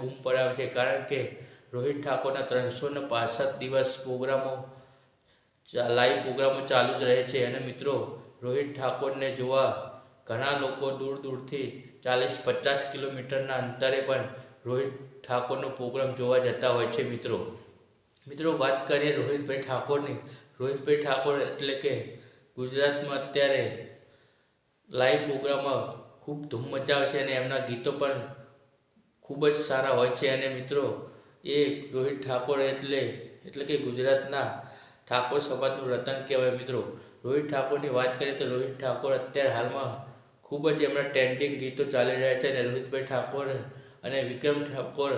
બૂમ પડાવે છે. કારણ કે રોહિત ઠાકોરના ત્રણસો ને પાસઠ દિવસ પ્રોગ્રામો લાઈવ પ્રોગ્રામો ચાલુ જ રહે છે. અને મિત્રો, રોહિત ઠાકોરને જોવા ઘણા લોકો દૂર દૂરથી ચાલીસ પચાસ કિલોમીટરના અંતરે પણ રોહિત ઠાકોરનો પ્રોગ્રામ જોવા જતા હોય છે મિત્રો. મિત્રો, વાત કરીએ રોહિતભાઈ ઠાકોરની. રોહિતભાઈ ઠાકોર એટલે કે ગુજરાતમાં અત્યારે લાઈવ પ્રોગ્રામમાં ખૂબ ધૂમ મચાવે છે અને એમના ગીતો પણ ખૂબ જ સારા હોય છે અને મિત્રો, એ રોહિત ઠાકોર એટલે એટલે કે ગુજરાતના ઠાકોર સમાજનું રતન કહેવાય મિત્રો. રોહિત ઠાકોરની વાત કરીએ તો રોહિત ઠાકોર અત્યારે હાલમાં ખૂબ જ એમના ટ્રેન્ડિંગ ગીતો ચાલી રહ્યા છે અને રોહિતભાઈ ઠાકોર અને વિક્રમ ઠાકોર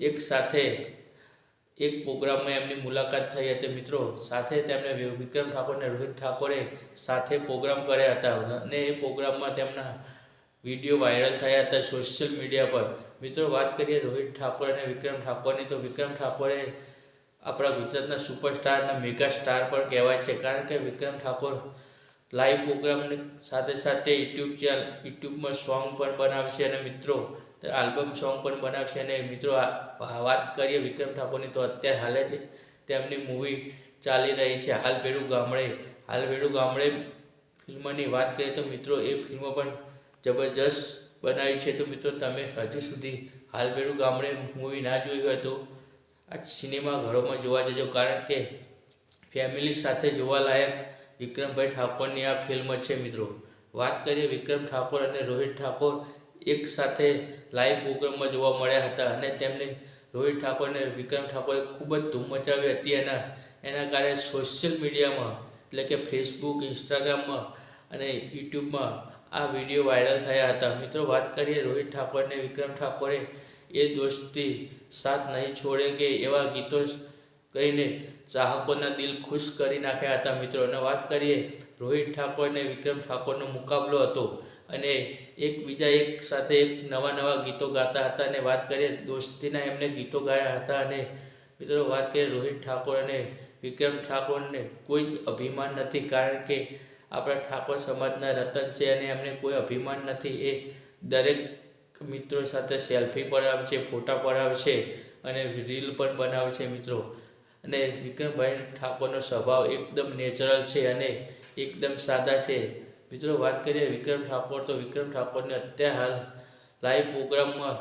એક સાથે એક પ્રોગ્રામમાં એમની મુલાકાત થઈ હતી મિત્રો. સાથે તેમણે વિક્રમ ઠાકોર અને રોહિત ઠાકોરે સાથે પ્રોગ્રામ કર્યા હતા અને એ પ્રોગ્રામમાં તેમના વીડિયો વાયરલ થયા હતા સોશિયલ મીડિયા પર. મિત્રો, વાત કરીએ રોહિત ઠાકોર અને વિક્રમ ઠાકોરની, તો વિક્રમ ઠાકોરે આપણા ગુજરાતના સુપરસ્ટાર અને મેગા સ્ટાર પણ કહેવાય છે. કારણ કે વિક્રમ ઠાકોર લાઈવ પ્રોગ્રામની સાથે સાથે યુટ્યુબ ચેનલ, યુટ્યુબમાં સોંગ પણ બનાવશે અને મિત્રો, આલ્બમ સોંગ પણ બનાવશે. અને મિત્રો વાત કરીએ વિક્રમ ઠાકોરની, તો અત્યારે હાલે જ તેમની મૂવી ચાલી રહી છે, હાલ ભેડું ગામડે. હાલ ભેડું ગામડે ફિલ્મની વાત કરીએ તો મિત્રો, એ ફિલ્મ પણ જબરજસ્ત બનાવી છે તો મિત્રો તમે હજુ સુધી હાલ ગામડે મૂવી ના જોયું હોય તો આ સિનેમા ઘરોમાં જોવા જજો. કારણ કે ફેમિલી સાથે જોવાલાયક વિક્રમભાઈ ઠાકોરની આ ફિલ્મ છે મિત્રો. વાત કરીએ વિક્રમ ઠાકોર અને રોહિત ઠાકોર એક સાથે લાઈવ પ્રોગ્રામમાં જોવા મળ્યા હતા અને તેમને રોહિત ઠાકોર અને વિક્રમ ઠાકોરે ખૂબ જ ધૂમ મચાવી હતી એના એના કારણે સોશિયલ મીડિયામાં એટલે કે ફેસબુક ઇન્સ્ટાગ્રામમાં અને યુટ્યુબમાં આ વીડિયો વાયરલ થયા હતા. મિત્રો, વાત કરીએ રોહિત ઠાકોરને, વિક્રમ ઠાકોરે, એ દોસ્તી સાથ નહીં છોડેંગે એવા ગીતો કહીને ચાહકોના દિલ ખુશ કરી નાખ્યા હતા. મિત્રો, અને વાત કરીએ રોહિત ઠાકોરને, વિક્રમ ઠાકોરનો મુકાબલો હતો અને એકબીજા એક સાથે એક નવા નવા ગીતો ગાતા હતા અને વાત કરીએ દોસ્તીના એમને ગીતો ગાયા હતા અને મિત્રો, વાત કરીએ રોહિત ઠાકોર અને વિક્રમ ઠાકોરને કોઈ જ અભિમાન નથી કારણ કે આપણા ઠાકોર સમાજના રતન છે અને એમને કોઈ અભિમાન નથી. એ દરેક મિત્રો સાથે સેલ્ફી પડાવશે, ફોટા પડાવશે અને રીલ પણ બનાવશે મિત્રો. અને વિક્રમભાઈ ઠાકોરનો સ્વભાવ એકદમ નેચરલ છે અને એકદમ સાદા છે. મિત્રો, વાત કરીએ વિક્રમ ઠાકોર, તો વિક્રમ ઠાકોરને અત્યારે હાલ લાઈવ પ્રોગ્રામમાં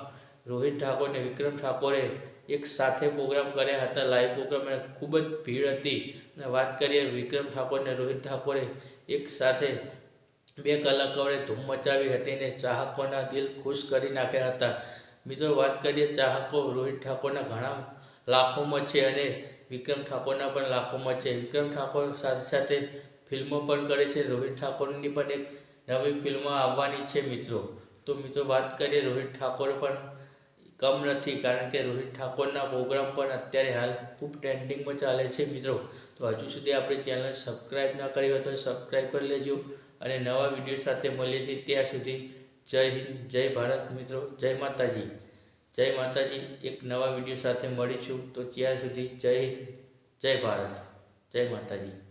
રોહિત ઠાકોરને વિક્રમ ઠાકોરે એક સાથે પ્રોગ્રામ કર્યા હતા લાઈવ પ્રોગ્રામ અને ખૂબ જ ભીડ હતી. અને વાત કરીએ વિક્રમ ઠાકોર અને રોહિત ઠાકોરે, એક સાથે બે કલાકારોએ ધૂમ મચાવી હતી અને ચાહકોના દિલ ખુશ કરી નાખ્યા હતા. મિત્રો, વાત કરીએ ચાહકો રોહિત ઠાકોરના ઘણા લાખોમાં છે અને વિક્રમ ઠાકોરના પણ લાખોમાં છે. વિક્રમ ઠાકોર સાથે સાથે ફિલ્મો પણ કરે છે. રોહિત ઠાકોરની પણ એક નવી ફિલ્મ આવવાની છે મિત્રો. તો મિત્રો, વાત કરીએ રોહિત ઠાકોર પણ કમ નથી કારણ કે રોહિત ઠાકોરના પ્રોગ્રામ પણ અત્યારે હાલ ખૂબ ટ્રેન્ડિંગમાં ચાલે છે મિત્રો. તો હજુ સુધી આપણી ચેનલ સબસ્ક્રાઈબ ના કરી હોય તો સબસ્ક્રાઈબ કરી લેજો અને નવા વીડિયો સાથે મળીએ છીએ ત્યાં સુધી. જય હિન્દ, જય ભારત મિત્રો, જય માતાજી. જય માતાજી, એક નવા વીડિયો સાથે મળીશું. તો ત્યાં સુધી જય જય ભારત, જય માતાજી.